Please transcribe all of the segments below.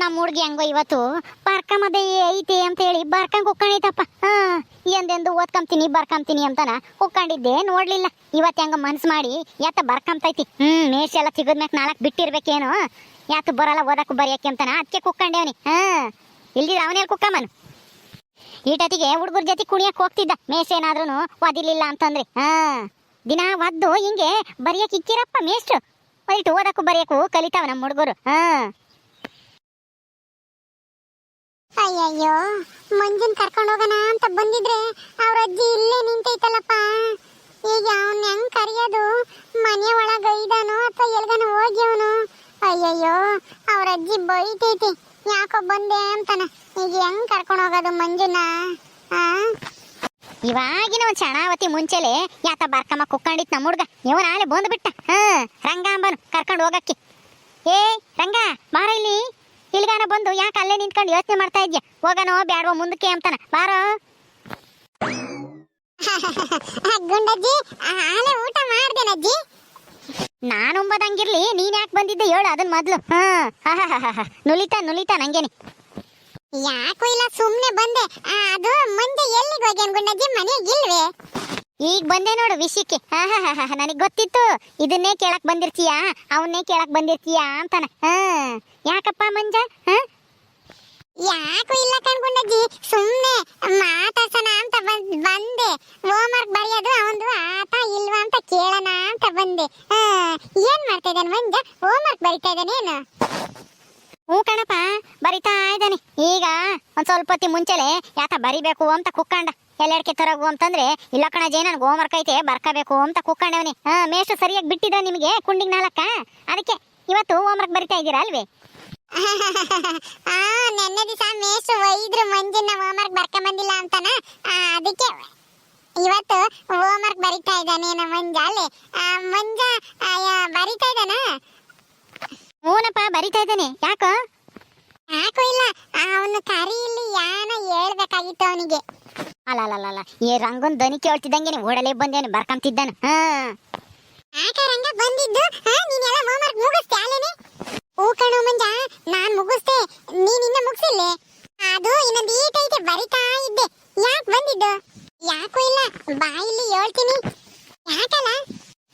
ನಮ್ಮ ಹುಡುಗಿ ಹಂಗೋ ಇವತ್ತು ಬರ್ಕಮದೆ ಐತೆ ಅಂತ ಹೇಳಿ ಬರ್ಕಂಗ್ ಕುಕ್ಕಣಿತಪ್ಪ ಹಾ, ಎಂದೆಂದು ಓದ್ಕೊಂತೀನಿ ಬರ್ಕಂತೀನಿ ಅಂತಾನ ಕುಕ್ಕಂಡಿದ್ದೆ ನೋಡ್ಲಿಲ್ಲ. ಇವತ್ತು ಹೆಂಗ ಮನ್ಸ್ ಮಾಡಿ ಯಾತ ಬರ್ಕಂತೈತಿ ಹ್ಮ್, ಮೇಷ ಎಲ್ಲ ಸಿಗದ್ಮ್ಯಾಕ್ ನಾಲ್ಕು ಬಿಟ್ಟಿರ್ಬೇಕೇನೋ. ಯಾತ ಬರಲ್ಲ ಓದಕ್ಕೆ ಬರೆಯಕ್ಕೆ ಅಂತಾನ ಅದಕ್ಕೆ ಕುಕ್ಕಂಡೇವನಿ ಹಾ ಇಲ್ಲಿ ಅವನೇ ಕುಕ್ಕಮ್ಮನು ಈಟತಿಗೆ ಹುಡುಗರ ಜೊತೆ ಕುಣಿಯಕ್ ಹೋಗ್ತಿದ್ದ, ಮೇಷ ಏನಾದ್ರೂ ಓದಿಲಿಲ್ಲ ಅಂತಂದ್ರೆ. ಹಾ, ದಿನ ಒದ್ದು ಹಿಂಗೆ ಬರೆಯಕ್ ಇಕ್ಕಿರಪ್ಪ ಮೇಷ್ಟ್ರು. ಓದಕ್ಕೂ ಬರೆಯಕ್ಕೂ ಕಲಿತಾವ ನಮ್ಮ ಹುಡುಗರು. ಹಾ. ಅಯ್ಯಯ್ಯೋ, ಮಂಜನ್ ಕರ್ಕೊಂಡು ಹೋಗೋಣ ಅಂತ ಬಂದಿದ್ರೆ ಅವ್ರ ಅಜ್ಜಿ ಇಲ್ಲೇ ನಿಂತೈತಲ್ಲಪ್ಪ. ಈಗ ಅವನ್ ಹೆಂಗ್ ಕರೆಯೋದು? ಮನೆ ಒಳಗ ಇದಾನೋ ಅಥವಾ ಎಲ್ಗಾನ ಹೋಗ್ಯವನು? ಅಯ್ಯಯ್ಯೋ, ಅವ್ರ ಅಜ್ಜಿ ಬೈತೈತಿ. ಯಾಕೋ ಬಂದೆ ಅಂತಾನ. ಈಗ ಹೆಂಗ್ ಕರ್ಕೊಂಡು ಹೋಗೋದು ಮಂಜುನ? ಆ? ಇವಾಗಿನ ಒಂದು ಶಣಾವತಿ ಮುಂಚೆಲೆ ಯಾತ ಬಾರ್ಕಮ್ಮ ಕುಕ್ಕಂಡಿತ್ ನಮ್ಮ ಹುಡ್ಗ ಇವನ ಆಲೆ ಬಂದ್ಬಿಟ್ಟ. ಹ ರಂಗ ಅಂಬನು ಕರ್ಕೊಂಡು ಹೋಗಕ್ಕೆ. ಏ ರಂಗ, ಬಾರ ಇಲ್ಲಿ. ಇಲ್ಗಾನ ಬಂದು ಯಾಕೆ ಅಲ್ಲೇ ನಿಂತ್ಕೊಂಡು ಯೋಚನೆ ಮಾಡ್ತಾ ಇದ್ಯಾ? ಹೋಗನೋ ಬ್ಯಾಡವೋ ಮುಂದಕ್ಕೆ ಅಂತಾನ. ಬಾರೋ. ಗುಂಡಜ್ಜಿ ಆಲೆ ಊಟ ಮಾಡ್ದೇನಜ್ಜಿ? ನಾನು ಉಂಬದಂಗಿರ್ಲಿ ನೀನ್ ಯಾಕೆ ಬಂದಿದ್ದೆ ಹೇಳು ಅದನ್ ಮೊದ್ಲು. ಹಾ. ನುಲಿತಾ ನುಲಿತಾ ನಂಗೇನಿ. ಯಾಕೂ ಇಲ್ಲ ಸುಮ್ನೆ ಬಂದೆ. ಅದು ಮುಂದೆ ಎಲ್ಲಿಗೆ ಹೋಗ್ಯಾನ ಗುಂಡಜ್ಜಿ? ಮನೆಗೆ ಇಲ್ವೇ? ಈಗ ಬಂದೆ ನೋಡು ವಿಷಯಕ್ಕೆ. ನನಗೆ ಗೊತ್ತಿತ್ತು. ಇದನ್ನೇ ಕೇಳಕ್ ಬಂದಿರ್ತೀಯಾ? ಅವನ್ನೇ ಕೇಳಕ್ ಬಂದಿರ್ತೀಯಾ ಅಂತಾನ. ಹಾ ಯಾಕಪ್ಪ ಮಂಜ? ಹಾ? ಯಾಕೂ ಇಲ್ಲ ಕಣ್ಗುಂಡಜ್ಜಿ ಸುಮ್ನೆ ಮಾತಾಡ್ಸೋಣ ಅಂತ ಬಂದ್ ಬಂದೆ. ಹೋಮ್ವರ್ಕ್ ಬರೆಯೋದು ಅವಂದು ಆತ ಇಲ್ವಾ ಅಂತ ಕೇಳೋಣ ಅಂತ ಬಂದೆ. ಹಾ ಏನ್ ಮಾಡ್ತಾ ಇದ್ದಾನೆ ಮಂಜ? ಹೋಮ್ವರ್ಕ್ ಬರಿತಾ ಇದ್ದಾನೇನು ಹ್ಞೂ ಕಣಪ್ಪ ಬರಿತಾ ಇದ್ದಾನೆ. ಈಗ ಒಂದ್ ಸ್ವಲ್ಪ ಹೊತ್ತಿ ಮುಂಚೆಲೆ ಯಾತ ಬರಿಬೇಕು ಅಂತ ಕುಕ್ಕಂಡ. ಎಲ್ಲೆಡ್ಕೆ ತರಗು ಅಂತಂದ್ರೆ ಇಲ್ಲ ಕಣಜೆ ನನ್ಗೆ ಹೋಮ್ವರ್ಕ್ ಐತೆ ಬರ್ಕಬೇಕು ಅಂತ ಕುಕ್ಕಂಡವನಿ ಹಾ ಮೇಷ್ಟು ಸರಿಯಾಗಿ ಬಿಟ್ಟಿದ ನಿಮಗೆ ಕುಂಡಿಗ್ ನಾಲ್ಕ ಅದಕ್ಕೆ ಇವತ್ತು ಹೋಮ್ವರ್ಕ್ ಬರಿತಾ ಇದ್ದೀರಾ ಅಲ್ವೇ? ಆ ನೆನ್ನೆ ದಿವಸ ಮೇಷ್ಟು ಒಯ್ದ್ರು ಮಂಜನ್ನ ಹೋಮ್ವರ್ಕ್ ಬರ್ಕೊಂಡ್ ಬಂದಿಲ್ಲ ಅಂತಾನ? ಅದಕ್ಕೆ ಇವತ್ತು ಹೋಮ್ವರ್ಕ್ ಬರಿತಾ ಇದ್ದಾನೆ ನಮ್ಮ ಮಂಜ ಅಲ್ಲಿ ಮಂಜ ಬರಿತಾ ಇದ್ದಾನ? ಹ್ಞೂನಪ್ಪ ಬರಿತಾ ಇದ್ದಾನೆ. ಯಾಕೋ? ಯಾಕೋ ಇಲ್ಲ ಅವನು ಕರಿ ಇಲ್ಲಿ ಯಾನ ಹೇಳ್ಬೇಕಾಗಿತ್ತು ಅವನಿಗೆ. ಅಲ್ಲ ಅಲ್ಲ ಅಲ್ಲ ಈ ರಂಗನ್ ದನಿ ಕೇಳ್ತಿದ್ದಂಗೆ ಓಡಲೇ ಬಂದೇನು, ಬರ್ಕಂತಿದ್ದಾನು. ಹಾ. ರಂಗ ಬಂದಿದ್ದು ನೀನೆಲ್ಲ ಹೋಮ್ವರ್ಕ್ ಮುಗಿಸ್ತೆ ಅಲ್ಲೇನೆ? ಓ ಕಣೋ ಮಂಜ, ನಾನ್ ಮುಗಿಸ್ದೆ, ನೀನ್ ಇನ್ನ ಮುಗಿಸಿಲ್ಲೆ? ಅದು ಇನ್ನೊಂದು ಈಟ್ ಐತೆ, ಬರಿತಾ ಇದ್ದೆ. ಯಾಕೆ ಬಂದಿದ್ದು? ಯಾಕೂ ಇಲ್ಲ ಬಾಯಿಲಿ ಹೇಳ್ತೀನಿ. ಯಾಕಲ್ಲ?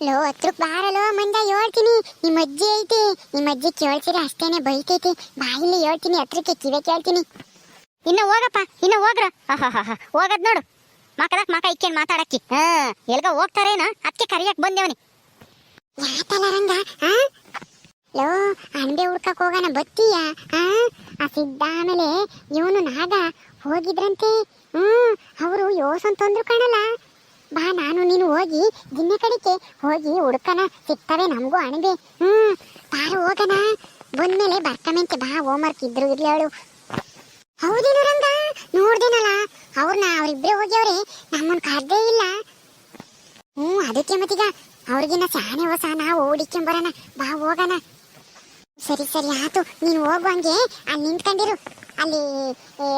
ಲೋ, ಹತ್ರಕ್ ಬಾರಲೋ ಮಂಜ, ಹೇಳ್ತೀನಿ. ನಿಮ್ಮ ಅಜ್ಜಿ ಐತಿ ನಿಮ್ಮ ಅಜ್ಜಿ ಕೇಳ್ತೀರ ಅಷ್ಟೇನೆ, ಬೈತೈತಿ. ಬಾಯಿಲಿ ಹೇಳ್ತೀನಿ, ಹತ್ರಕ್ಕೆ ಕಿವೆ ಕೇಳ್ತೀನಿ. ಇನ್ನ ಹೋಗಪ್ಪ, ಇನ್ನ ಹೋಗ್ರ. ಹೋಗದ್ ನೋಡು. ಮಾಕದ ಮಕ ಇಕ್ಕೇನ್ ಮಾತಾಡಕ್ಕಿ. ಹಾ, ಎಲ್ಗ ಹೋಗ್ತಾರೇನ? ಅದಕ್ಕೆ ಕರಿಯಕ್ ಬಂದೇವನಿ. ಯಾತಲ್ಲ ಲೋ ಅಂಡೆ ಹುಡ್ಕಕ್ ಹೋಗೋಣ ಬತ್ತೀಯ? ಆ? ಸಿದ್ದ ಆಮೇಲೆ ಇವನು ನಾಗ ಹೋಗಿದ್ರಂತೆ. ಹ್ಮ್ ಅವರು ಯೋಸನ್ ತಂದ್ರು ಕಾಣಲ್ಲ. ಬಾ, ನಾನು ನೀನು ಹೋಗಿ ದಿನ ಕಡಿಕೆ ಹೋಗಿ ಹುಡ್ಕನ ಸಿಗ್ತವೆ ನಮಗೂ ಅಣಬೆ. ಹ್ಮ್ ಬಾರು ಹೋಗಣ ಬಂದ್ಮೇಲೆ ಬರ್ಕಮೆಂತೆ ಬಾ ಹೋಮ್ವರ್ಕ್ ಇದ್ರು ಇರ್ಲಿ ಹೇಳು ಹೌದೇನು ರಂಗ ನೋಡ್ದೇನಲ್ಲ? ಅವ್ರನ್ನ ಅವ್ರಿಬ್ರೆ ಹೋಗ್ಯವ್ರೆ ನಮ್ಮನ್ ಕರ್ದೇ ಇಲ್ಲ. ಹ್ಞೂ, ಅದಕ್ಕೆ ಮತ್ತೀಗ ಅವ್ರಿಗಿನ್ನ ಶಾನೆ ಹೊಸ ನಾವು ಓಡಿಕೊಂಬರೋಣ ಬಾ, ಹೋಗೋಣ. ಸರಿ ಸರಿ, ಆತು. ನೀನು ಹೋಗುವಂಗೆ ಅಲ್ಲಿ ನಿಂತ್ಕೊಂಡಿರು. ಅಲ್ಲಿ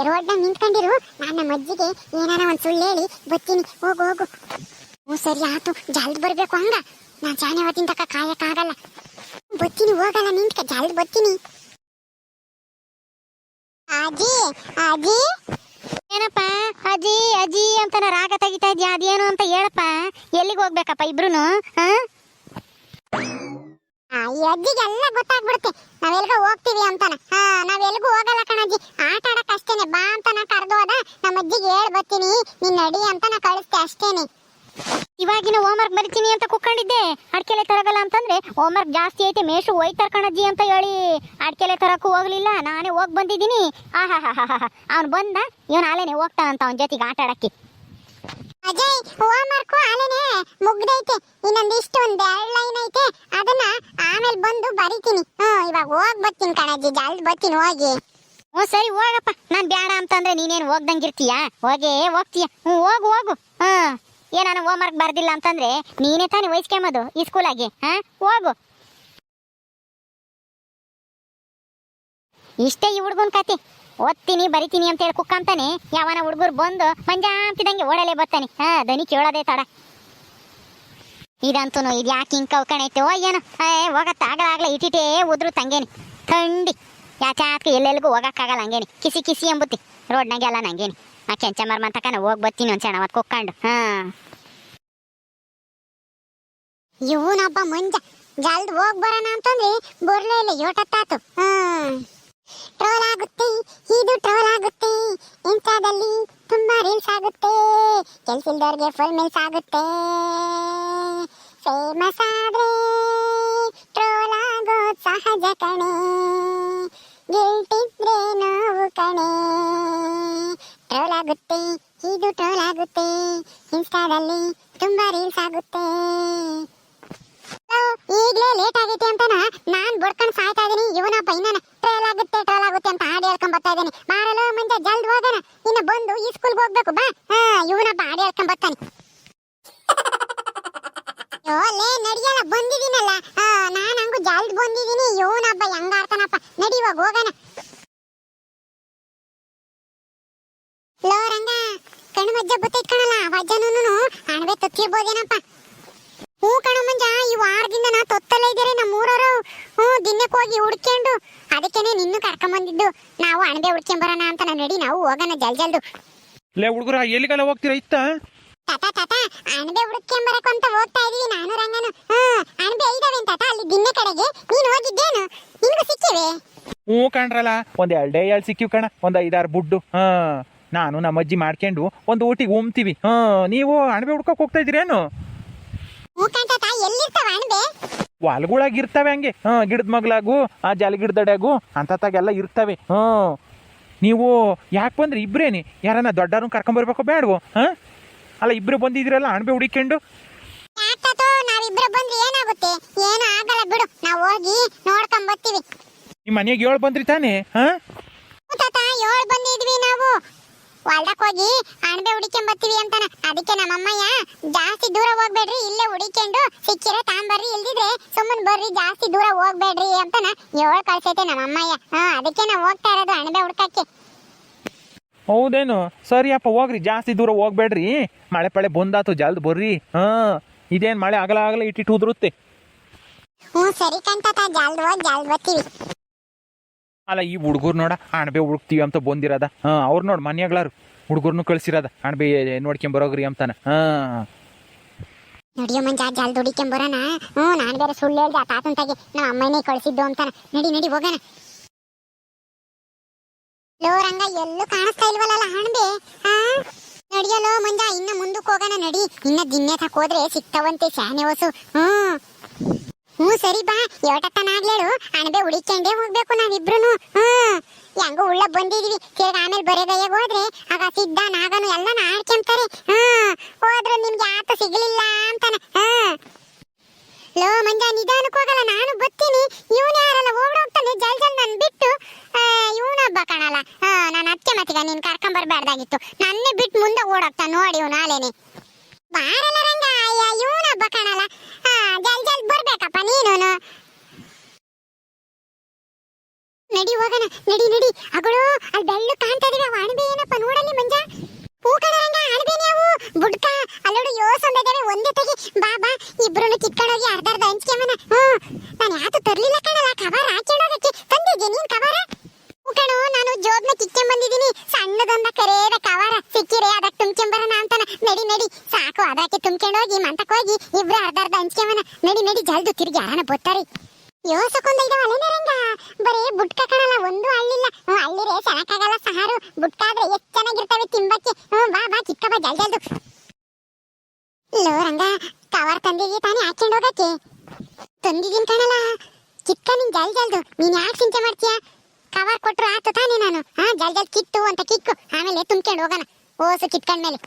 ರೋಡ್ನಾಗ ನಿಂತ್ಕೊಂಡಿರು. ನಾನು ನಮ್ಮ ಅಜ್ಜಿಗೆ ಏನಾರ ಒಂದು ಸುಳ್ಳು ಹೇಳಿ ಬರ್ತೀನಿ. ಹೋಗು ಹೋಗು. ಹ್ಞೂ, ಸರಿ, ಆತು. ಜಲ್ದಿ ಬರಬೇಕು ಹಂಗ. ನಾನು ಶಾನೆ ಹೊತ್ತಿನ ತಕ್ಕ ಕಾಯಕ್ಕಾಗಲ್ಲ ಬರ್ತೀನಿ, ಹೋಗಲ್ಲ, ನಿಂತ್ಕ. ಜಲ್ದಿ ಬರ್ತೀನಿ. ಅಜ್ಜಿ ಅಜ್ಜಿ ಏನಪ್ಪ? ಅಜ್ಜಿ ಅಜ್ಜಿ ಅಂತ ರಾಗ ತೆಗಿತಾ ಇದ್ಯಾ? ಅದೇನು ಅಂತ ಹೇಳಪ್ಪ. ಎಲ್ಲಿಗೆ ಹೋಗ್ಬೇಕಪ್ಪ ಇಬ್ರುನು? ಅಜ್ಜಿಗೆಲ್ಲ ಗೊತ್ತಾಗ್ಬಿಡುತ್ತೆ. ನಾವೆಲ್ಗ ಹೋಗ್ತೀವಿ ಅಂತಾನ. ಹಾ ನಾವೆಲ್ಗೂ ಹೋಗಲ್ಲ ಕಣಜ್ಜಿ. ಆಟ ಆಡಕ್ ಅಷ್ಟೇನೆ. ಬಾ ಅಂತ ನಾ ಕರ್ದು ಹೋದ ನಮ್ಮ ಅಜ್ಜಿಗೆ ಹೇಳ್ ಬರ್ತೀನಿ ನೀನ್ ನಡಿ ಅಂತ ನಾ ಕಳಿಸ್ತೆ ಅಷ್ಟೇನೆ. ಇವಾಗಿನ ಹೋಮ್ವರ್ಕ್ ಬರಿತೀನಿ ಅಂತ ಕುಕ್ಕೊಂಡಿದ್ದೆ ಅಡ್ಕೆಲೆ ತರಗಲ್ಲ ಅಂತಂದ್ರೆ ಹೋಮ್ವರ್ಕ್ ಜಾಸ್ತಿ ಐತೆ ಮೇಷು ಹೋಯ್ತಾರ ಕಣಜ್ಜಿ ಅಂತ ಹೇಳಿ. ಅಡ್ಕೆಲೆ ತರಕ್ಕೂ ಹೋಗ್ಲಿಲ್ಲ ನಾನೇ ಹೋಗ್ ಬಂದಿದ್ದೀನಿ. ಆಹಾ ಅವ್ನು ಬಂದ ಇವನ್ ಆಲೇನೆ ಹೋಗ್ತಾನಂತ ಅವನ ಜೊತೆಗೆ ಆಟ ಆಡಕ್ಕೆ. ಅಜಯ್ ಹೋಮ್ವರ್ಕ್ ಆಲೇನೆ ಮುಗ್ದೈತೆ. ಇನ್ನೊಂದು ಇಷ್ಟು ಒಂದ್ ಎರಡ್ ಲೈನ್ ಐತೆ. ಅದನ್ನ ಆಮೇಲೆ ಬಂದು ಬರಿತೀನಿ. ಹ್ಮ್ ಇವಾಗ ಹೋಗ್ ಬರ್ತೀನಿ ಕಣಜ್ಜಿ ಜಲ್ದಿ ಬರ್ತೀನಿ ಹೋಗಿ. ಹ್ಞೂ ಸರಿ ಹೋಗಪ್ಪ. ನಾನ್ ಬ್ಯಾಡ ಅಂತಂದ್ರೆ ನೀನೇನು ಹೋಗ್ದಂಗಿರ್ತೀಯ ಹೋಗೇ ಹೋಗ್ತೀಯ. ಹ್ಮ್ ಹೋಗು ಹೋಗು. ಹ್ಮ್ ಹೋಮ್ ವರ್ಕ್ ಬರ್ದಿಲ್ಲ ಅಂತಂದ್ರೆ ನೀನೇ ತಾನೇ ವಹಿಸ್ಕೊಂಬೋದು ಈ ಸ್ಕೂಲಾಗಿ ಹಾ? ಹೋಗು. ಇಷ್ಟೇ ಈ ಹುಡುಗನ ಕತೆ. ಓದ್ತೀನಿ, ಬರಿತೀನಿ ಅಂತ ಹೇಳಿ ಕುಕ್ಕಂತಾನೆ. ಯಾವನ ಹುಡುಗರು ಬಂದು ಮಂಜ ಅಂತಿದಂಗೆ ಓಡಲೇ ಬರ್ತಾನೆ. ಹಾ ದನಿ ಕೇಳೋದೇ ತಡ. ಇದಂತೂ ಇದು ಯಾಕೆ ಹಿಂಗೆ ಕವ್ಕಣೈತೆ ಓ, ಏನು? ಏ ಆಗಲ ಆಗಲ ಇಟ್ಟಿಟೇ ಉದ್ರು ತಂಗೇನಿ. ಥಂಡಿ. ಯಾಕೆ ಎಲ್ಲೆಲ್ಗೂ ಹೋಗಕ್ಕಾಗಲ್ಲ ಹಂಗೇನಿ. ಕಿಸಿ ಕಿಸಿ ಎಂಬುತ್ತಿ. ರೋಡ್ನಾಗೆಲ್ಲ ನಂಗೇನಿ. ಆ ಕೆಂಚ ಮರ್ಮಂತಕನ ಹೋಗಿ ಬರ್ತೀನಿ ಒಂದು ಸಣ್ಣ ಅವತ್ತು ಹ. ಇವನೊಬ್ಬ ಮುಂಜ, ಜಲ್ದ್ ಹೋಗ್ ಬರೋಣ ಅಂತಂದ್ರೆ ಬರ್ಲೇ ಇಲ್ಲ, ಯೋಟತ್ತಾತು. ಟ್ರೋಲ್ ಆಗುತ್ತೆ, ಇದು ಟ್ರೋಲ್ ಆಗುತ್ತೆ. ಇನ್ಸ್ಟಾದಲ್ಲಿ ತುಂಬಾ ರೀಲ್ಸ್ ಆಗುತ್ತೆ. ಕೆಲ್ಸಿಲ್ದವ್ರಿಗೆ ಫುಲ್ ಮಿಲ್ಸ್ ಆಗುತ್ತೆ. ಫೇಮಸ್ ಆದ್ರೆ ಟ್ರೋಲ್ ಆಗೋ ಸಹಜ ಕಣೆ. ಗಿಲ್ಟಿದ್ರೆ ನೋವು ಕಣೆ. ಆಗುತ್ತೆ, ಇದು ಟ್ರೋಲ್ ಆಗುತ್ತೆ, ಇನ್ಸ್ಟಾದಲ್ಲಿ ತುಂಬಾ ರೀಲ್ಸ್ ಆಗುತ್ತೆ. ಈಗಲೇ ಲೇಟ್ ಆಗೈತೆ ಅಂತನ? ನಾನ್ ಬಡ್ಕೊಂಡು ಸಾಯ್ತಾ ಇದೀನಿ ಇವನಪ್ಪ ಇನ್ನನ ಟ್ರೋಲ್ ಆಗುತ್ತೆ ಟ್ರೋಲ್ ಆಗುತ್ತೆ ಅಂತ ಹಾಡು ಹೇಳ್ಕೊಂಡ್ ಬರ್ತಾ ಇದೀನಿ. ಮಾರಲು ಮುಂಜೆ, ಜಲ್ದ್ ಹೋಗೋಣ. ಇನ್ನು ಬಂದು ಈ ಸ್ಕೂಲ್ಗೆ ಹೋಗ್ಬೇಕು, ಬಾ. ಹಾ ಹಾಡಿ ಹಾಡು ಹೇಳ್ಕೊಂಡ್ ಬರ್ತಾನೆ. ಲೇ, ನಡಿಯಲ್ಲ ಬಂದಿದ್ದೀನಲ್ಲ ನಾನು ಹಂಗು ಜಲ್ದ್ ಬಂದಿದ್ದೀನಿ ಇವನಪ್ಪ ಹೆಂಗ ಆಡ್ತಾನಪ್ಪ. ನಡಿ ಇವಾಗ, ಹೋಗೋಣ ಲೋ ರಂಗ ಕಣ್ಣು ಮಜ್ಜ ಬತ್ತೈತ್ ಕಣಲ್ಲ ವಜ್ಜನೂ ಅಣಬೆ ತತ್ತಿರ್ಬೋದೇನಪ್ಪ. ಹೂ ಕಣ ಮಂಜ ಈ ವಾರದಿಂದ ನಾ ತೊತ್ತಲೇ ಇದ್ದೀರಿ ನಮ್ಮ ಊರವರು ಹ್ಞೂ ದಿನಕ್ಕೆ ಹೋಗಿ ಹುಡ್ಕೊಂಡು ಅದಕ್ಕೇನೆ ನಿನ್ನೂ ಕರ್ಕೊಂಬಂದಿದ್ದು. ನಾವು ಅಣಬೆ ಹುಡ್ಕೊಂಬರೋಣ ಅಂತ ನಾನು ನಡಿ ನಾವು ಹೋಗೋಣ ಜಲ್ ಜಲ್ದು. ಲೇ ಹುಡುಗರ ಎಲ್ಲಿಗೆಲ್ಲ ಹೋಗ್ತೀರಾ ಇತ್ತ? ತಾತ ತಾತ ಅಣಬೆ ಹುಡ್ಕೊಂಬರಕ್ ಅಂತ ಹೋಗ್ತಾ ಇದೀವಿ ನಾನು ರಂಗನು. ಹ್ಞೂ ಅಣಬೆ ಇದಾವೆ ತಾತ? ಅಲ್ಲಿ ದಿನ್ನೆ ಕಡೆಗೆ ನೀನು ಹೋಗಿದ್ದೇನು? ನಿನಗೂ ಸಿಕ್ಕಿವೆ? ಹ್ಞೂ ಕಣ್ರಲ್ಲ ಒಂದ್ ಎರಡೇ ಎರಡು ಸಿಕ್ಕಿವ್ ಕಣ ಒಂದು ಐದಾರು ಬುಡ್ಡು. ಹಾ. ನಾನು ನಮ್ಮ ಅಜ್ಜಿ ಮಾಡ್ಕೊಂಡು ಒಂದು ಊಟಿಗೆ ಉಮ್ತೀವಿ. ಹಾ ನೀವು ಅಣಬೆ ಹುಡ್ಕಕ್ ಹೋಗ್ತಾ ಇದ್ದೀರೇನು ಇರ್ತವೆ ಹಂಗೆ. ಹಾ ಗಿಡದ ಮಗ್ಲಾಗು ಆ ಜಲ ಗಿಡದಡೆಗೂ ಇರ್ತವೆ. ಹಾಂ ನೀವು ಯಾಕೆ ಬಂದ್ರೆ? ಇಬ್ಬರೇನೆ ಯಾರನ್ನ ದೊಡ್ಡವ್ರನ್ನ ಕರ್ಕೊಂಬರ್ಬೇಕು ಬೇಡವು ಹಾ? ಅಲ್ಲ ಇಬ್ರು ಬಂದಿದ್ದೀರಲ್ಲ ಅಣಬೆ ಹುಡಿಕೊಂಡು? ನಿಮ್ಮ ಮನೆಗೆ ಏಳು ಬಂದ್ರಿ ತಾನೆ? ಹಾ? ಏಳು ಬಂದಿದ್ವಿ ನಾವು. ಹೊಲ್ದಕ್ ಹೋಗಿ ಅಣಬೆ ಹುಡಿಕೊಂಡ್ ಬರ್ತೀವಿ ಅಂತಾನ. ಅದಕ್ಕೆ ನಮ್ಮಮ್ಮಯ್ಯ ಜಾಸ್ತಿ ದೂರ ಹೋಗ್ಬೇಡ್ರಿ ಇಲ್ಲೇ ಹುಡಿಕೊಂಡು ಸಿಕ್ಕಿರೆ ತಾಂಬರ್ರಿ ಇಲ್ದಿದ್ರೆ ಸುಮ್ಮನೆ ಬರ್ರಿ ಜಾಸ್ತಿ ದೂರ ಹೋಗ್ಬೇಡ್ರಿ ಅಂತಾನ ಏಳು ಕಳ್ಸೈತೆ ನಮ್ಮಮ್ಮಯ್ಯ. ಹಾ ಅದಕ್ಕೆ ನಾವು ಹೋಗ್ತಾ ಇರೋದು ಅಣಬೆ ಹುಡ್ಕಕ್ಕೆ. ಹೌದೇನು? ಸರಿಯಪ್ಪ ಹೋಗ್ರಿ. ಜಾಸ್ತಿ ದೂರ ಹೋಗ್ಬೇಡ್ರಿ. ಮಳೆ ಪಳೆ ಬಂದಾತು ಜಲ್ದ್ ಬರ್ರಿ. ಹಾ ಇದೇನ್ ಮಳೆ ಆಗಲ ಆಗಲ ಇಟ್ಟಿಟ್ಟು ಉದುರುತ್ತೆ. ಹ್ಞೂ ಸರಿ ಕಂತ ಜಲ್ದ್ ಹೋಗಿ ಜಲ್ದ್ ಬರ್ತೀವಿ ಅಲ್ಲ, ಈ ಹುಡುಗರು ನೋಡ ಅಣಬೆ ಹುಡುಕ್ತೀವಿ ಅಂತ ಬಂದಿರದ. ಹಾ, ಅವ್ರು ನೋಡ್ ಮನೆಯಾಗ್ಲಾರು. ಹುಡುಗರ್ನು ಕಳ್ಸಿರದ. ಅಣಬೆ ನೋಡ್ಕೊಂಡ್ ಬರೋಗ್ರಿ ಅಂತಾನ. ಹಾ. ನಡಿಯೋ ಮಂಜ ಜಾಲ್ ಹುಡಿಕೊಂಡ್ ಬರೋಣ. ಹ್ಞೂ, ನಾನು ಬೇರೆ ಸುಳ್ಳು ಹೇಳ್ದೆ, ಆ ತಾತನ ತಾಗಿ ನಮ್ಮ ಅಮ್ಮನೇ ಕಳಿಸಿದ್ದು ಅಂತಾನ. ನಡಿ ನಡಿ, ಹೋಗೋಣ. ಲೋ, ರಂಗ, ಎಲ್ಲೂ ಕಾಣಿಸ್ತಾ ಇಲ್ವಲ್ಲ ಅಣಬೆ ಹಾ? ನಡಿಯಲೋ ಮಂಜ, ಇನ್ನ ಮುಂದಕ್ಕೆ ಹೋಗೋಣ, ನಡಿ. ಇನ್ನ ದಿನ್ನೆ ತಕ್ ಹೋದ್ರೆ ಸಿಗ್ತಾವಂತೆ, ಶಾನೆ ಹೊಸು. ಹ್ಮ್ ಹ್ಞೂ, ಸರಿ ಬಾ. ಏಟತ್ತನಾಗ್ಲೇಳು ಅಣಬೆ ಹುಡಿಕೊಂಡೇ ಹೋಗ್ಬೇಕು ನಾವಿಬ್ರು ಹ್ಮ್ ಹೆಂಗೋ ಉಳ್ಳ ಬಂದಿದೀವಿ. ತಿರ್ಗ ಆಮೇಲೆ ಬರೆದಯ್ಯಾಗ ಹೋದ್ರೆ, ಆಗ ಸಿದ್ಧ ನಾಗನು ಎಲ್ಲ ಆಡ್ಕೊಂತಾರೆ ಹ್ಮ್ ಹೋದ್ರೆ ನಿಮ್ಗೆ ಆತ ಸಿಗ್ಲಿಲ್ಲ ಅಂತಾನೆ. ಹ್ಮ್ ಲೋ, ಮಂಜ, ನಿಧಾನಕ್ಕೆ ಹೋಗಲ್ಲ. ನಾನು ಬರ್ತೀನಿ. ಇವನು ಯಾರಲ್ಲ? ಓಡೋಗ್ತಾನೆ ಜಲ್ ಜಲ್ ನನ್ ಬಿಟ್ಟು. ಇವನೊಬ್ಬ ಕಾಣಲ್ಲ. ಹಾ, ನಾನು ಅತ್ತೆ ಮತ್ತೀಗ ನೀನ್ ಕರ್ಕೊಂಡ್ ಬರ್ಬಾರ್ದಾಗಿತ್ತು ನನ್ನೇ ಬಿಟ್ಟು ಮುಂದೆ ಓಡೋಗ್ತಾನೆ ನೋಡಿ ಇವನು ಆಲೇನೆ ಬಾರಲ್ಲ ರಂಗ ಅಯ್ಯ ಇವನೊಬ್ಬ ಕಾಣಲ್ಲ ಹಾ ಜಲ್ ಜಲ್ ಬರ್ಬೇಕಪ್ಪ ನೀನು ನಡಿ ಹೋಗೋಣ, ನಡಿ ನಡಿ. ಅಗಳು, ಅಲ್ಲಿ ಬೆಳ್ಳು ಕಾಣ್ತಾ ಇದೀವಿ ಅಣಬೆ ಏನಪ್ಪ? ನೋಡಲ್ಲಿ ಮಂಜ? ಹೂ ಕಣರಂಗ ಅಣಬೆನೆ ಬುಡ್ಕ? ಅಲ್ಲೋಡು ಯೋಸಂದಿದ್ದೇವೆ ಒಂದೇ ತಗಿ. ಬಾ ಬಾ. ಇಬ್ರು ಕಿತ್ಕೊಂಡೋಗಿ ಅರ್ಧ ಅರ್ಧ ಹಂಚ್ಕೆಮನ ಹ್ಞೂ. ನಾನು ಯಾತು ತರ್ಲಿಲ್ಲ ಕಣಲ್ಲ ಕವರ್ ಹಾಕೊಂಡೋಗಕ್ಕೆ ತಂದಿದ್ದೆ ನೀನ್ ಕವರ? ಹೂ ಕಣೋ, ನಾನು ಜೋಬ್ನ ಕಿತ್ಕೊಂಡ್ ಬಂದಿದ್ದೀನಿ. ಸಣ್ಣದೊಂದ ಕರೇದ ಕವರ. ಸಿಕ್ಕಿರೆ, ಅದಕ್ಕೆ ತುಂಬ್ಕೊಂಬರೋಣ ಅಂತಾನ. ನಡಿ ನಡಿ. ಸಾಕು ಅದಕ್ಕೆ ತುಂಬ್ಕೊಂಡೋಗಿ ಮಂತಕ್ ಹೋಗಿ, ಇಬ್ರು ಅರ್ಧ ಅರ್ಧ ಹಂಚ್ಕೆಮನ ನಡಿ ನಡಿ, ಜಲ್ದು ತಿರುಗಿ ಯಾರನ್ನ ಬರ್ತಾರೆ ಯೋಸಕೊಂದ ಇದಾವ ರಂಗ? ಬರೀ ಬುಟ್ಕ ಕಣಲ್ಲ, ಒಂದು ಹಳ್ಳಿಲ್ಲ. ಹ್ಞೂ ಹಳ್ಳಿರೇ ಚೆನ್ನಾಗಾಗಲ್ಲ ಸಹಾರು ಬುಟ್ಕ ಆದ್ರೆ ಎಷ್ಟ್ ಚೆನ್ನಾಗಿರ್ತವೆ ತಿಂಬಕ್ಕೆ. ಹ್ಞೂ ಬಾ ಬಾ, ಚಿಕ್ಕ ಬಾ ಜಲ್ ಜಲ್ದು. ಲೋ ರಂಗ ಕವರ್ ತಂದಿಗೆ ತಾನೇ ಹಾಕೊಂಡು ಹೋಗಕ್ಕೆ? ತಂದಿದ್ದೀನಿ ಕಣಲ್ಲ. ಚಿಕ್ಕ ನಿನ್ ಜಲ್ ಜಲ್ದು. ನೀನ್ ಯಾಕೆ ಚಿಂತೆ ಮಾಡ್ತೀಯ? ಕವರ್ ಕೊಟ್ರು ಆತು ತಾನೇ ನಾನು. ಹಾ ಜಲ್ ಜಲ್ ಕಿತ್ತು ಅಂತ ಕಿಕ್ಕು. ಆಮೇಲೆ ತುಂಬ್ಕೊಂಡು ಹೋಗೋಣ. ಓಸು ಕಿತ್ಕೊಂಡ್ಮೇಲೆ.